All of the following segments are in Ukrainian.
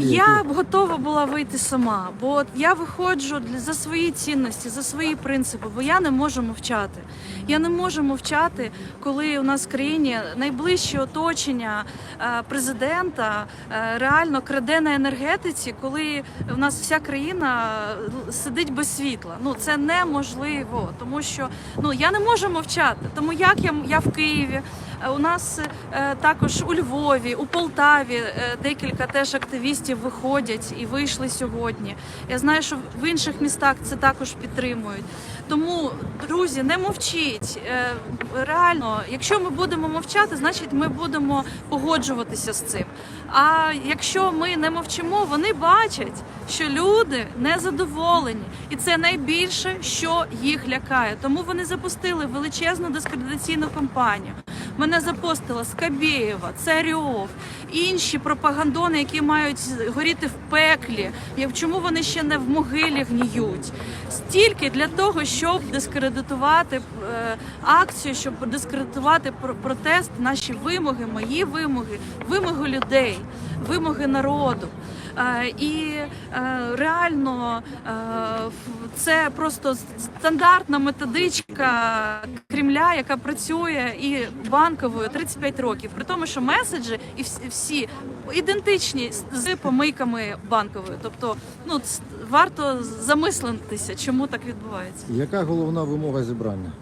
І Я б готова була вийти сама, бо я виходжу для за свої цінності, за свої принципи, бо я не можу мовчати. Я не можу мовчати, коли у нас в країні найближче оточення е, президента е, реально краде на енергетиці, коли у нас вся країна е, сидить без світла. Ну це неможливо, тому що ну я не можу мовчати. Тому як я, я в Києві. У нас також у Львові, у Полтаві декілька теж активістів виходять і вийшли сьогодні. Я знаю, що в інших містах це також підтримують. Тому, друзі, не мовчіть. Е, Реально, якщо ми будемо мовчати, значить ми будемо погоджуватися з цим. А якщо ми не мовчимо, вони бачать, що люди незадоволені, і це найбільше, що їх лякає. Тому вони запустили величезну дискредитаційну кампанію. Мене запостила Скабєєва, Царьов, інші пропагандони, які мають горіти в пеклі. Чому вони ще не в могилі гніють? Стільки для того, щоб дискредитувати е, акцію, щоб дискредитувати пр- протест, наші вимоги, мої вимоги, вимоги людей, вимоги народу. Е, І е, реально е, це просто стандартна методичка Кремля, яка працює і банковою 35 років. При тому, що меседжі і всі, ідентичні з- помийками банковою. Тобто, ну варто замислитися, чому так відбувається. Яка головна вимога зібрання?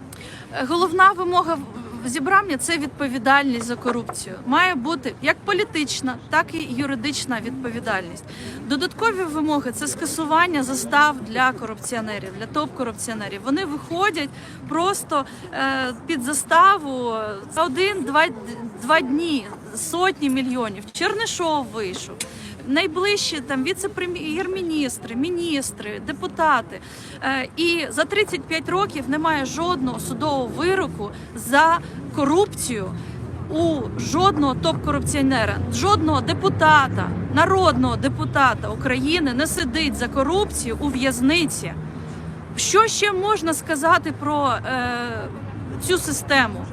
Головна вимога зібрання це відповідальність за корупцію. Має бути як політична, так і юридична відповідальність. Додаткові вимоги це скасування застав для корупціонерів, для топ-корупціонерів. Вони виходять просто е, під заставу за один-два два дні сотні мільйонів. Чернишов вийшов. Найближчі там віце-прем'єр-міністри, міністри, депутати. Е, І за 35 років немає жодного судового вироку за корупцію у жодного топ-корупціонера, жодного депутата, народного депутата України не сидить за корупцію у в'язниці. Що ще можна сказати про е, цю систему?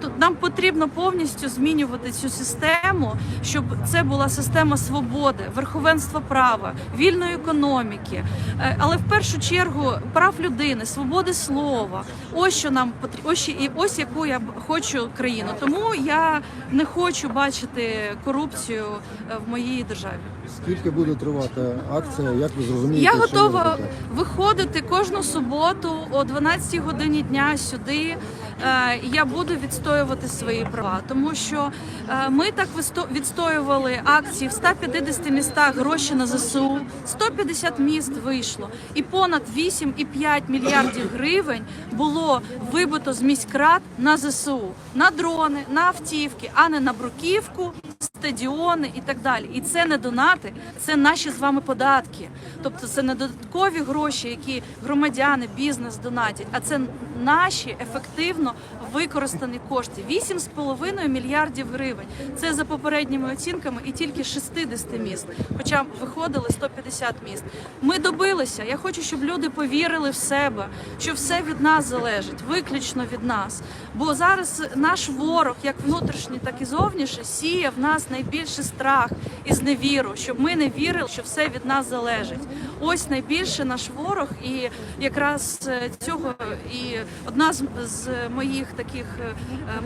Тут нам потрібно повністю змінювати цю систему, щоб це була система свободи, верховенства права, вільної економіки, Е, але в першу чергу прав людини, свободи слова. Ось що нам потрібно, ось, і ось яку я хочу країну. Тому я не хочу бачити корупцію е, в моїй державі. Скільки буде тривати акція? Як ви зрозумієте? Я готова виходити кожну суботу о 12 годині дня сюди. Е, Я буду відстоювати свої права, тому що е, ми так відстоювали акції в 150 містах гроші на ЗСУ. 150 міст вийшло, і понад 8,5 мільярдів гривень було вибито з міськрад на ЗСУ, на дрони, на автівки, а не на бруківку, стадіони і так далі. І це не донати, це наші з вами податки. Тобто це не додаткові гроші, які громадяни, бізнес донатять, а це наші ефективно використані кошти. 8,5 мільярдів гривень. Це за попередніми оцінками і тільки 60 міст. Хоча виходили 150 міст. Ми добилися. Я хочу, щоб люди повірили в себе, що все від нас залежить, виключно від нас. Бо зараз наш ворог, як внутрішній, так і зовнішній, сіє в нас найбільший страх і зневіру, щоб ми не вірили, що все від нас залежить. Ось найбільше наш ворог, і якраз е, цього і одна з, з моїх таких е,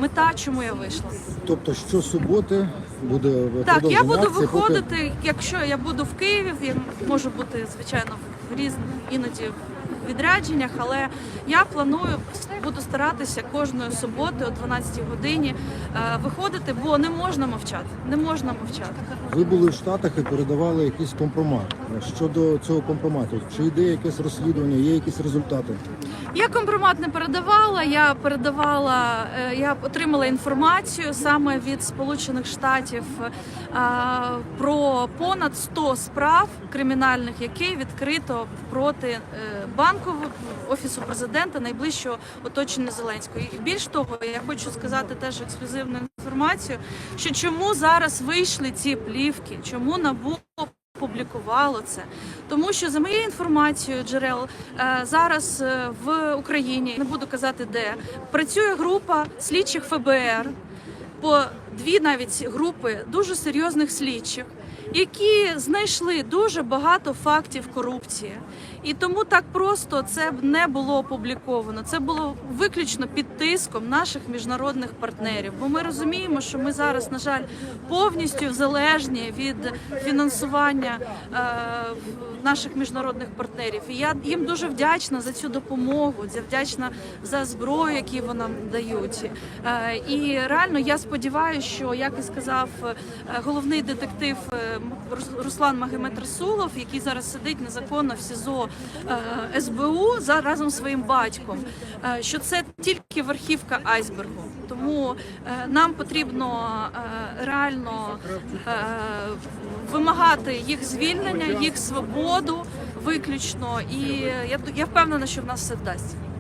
мета, чому я вийшла. Тобто щосуботи буде Так, я буду акції, поки- виходити, якщо я буду в Києві, я можу бути звичайно в різних іноді відрядженнях, але я планую буду старатися кожної суботи о 12 годині е, виходити, бо не можна мовчати. Не можна мовчати. Ви були в Штатах і передавали якийсь компромат. Щодо цього компромату, чи йде якесь розслідування, є якісь результати? Я компромат не передавала. Я передавала, е, я отримала інформацію саме від Сполучених Штатів е, про понад 100 справ кримінальних, які відкрито проти е, банкового офісу президента найближчого оточення Зеленського. І більш того, я хочу сказати теж ексклюзивну інформацію, що чому зараз вийшли ці плівки, чому набу опублікувало це, тому що за моєю інформацією джерел е, зараз е, в Україні не буду казати де працює група слідчих ФБР по дві навіть групи дуже серйозних слідчих, які знайшли дуже багато фактів корупції. І тому так просто це б не було опубліковано. Це було виключно під тиском наших міжнародних партнерів. Бо ми розуміємо, що ми зараз, на жаль, повністю залежні від фінансування е, наших міжнародних партнерів. І я їм дуже вдячна за цю допомогу, я вдячна за зброю, яку вони нам дають. Е, і реально я сподіваюся, що як і сказав е, головний детектив е, Рус- Руслан Магомед Расулов, який зараз сидить незаконно в СІЗО СБУ за разом з своїм батьком, е, що це тільки верхівка айсбергу. Тому е, нам потрібно е, реально е, вимагати їх звільнення, їх свободу виключно. І я, я впевнена, що в нас все вдасться.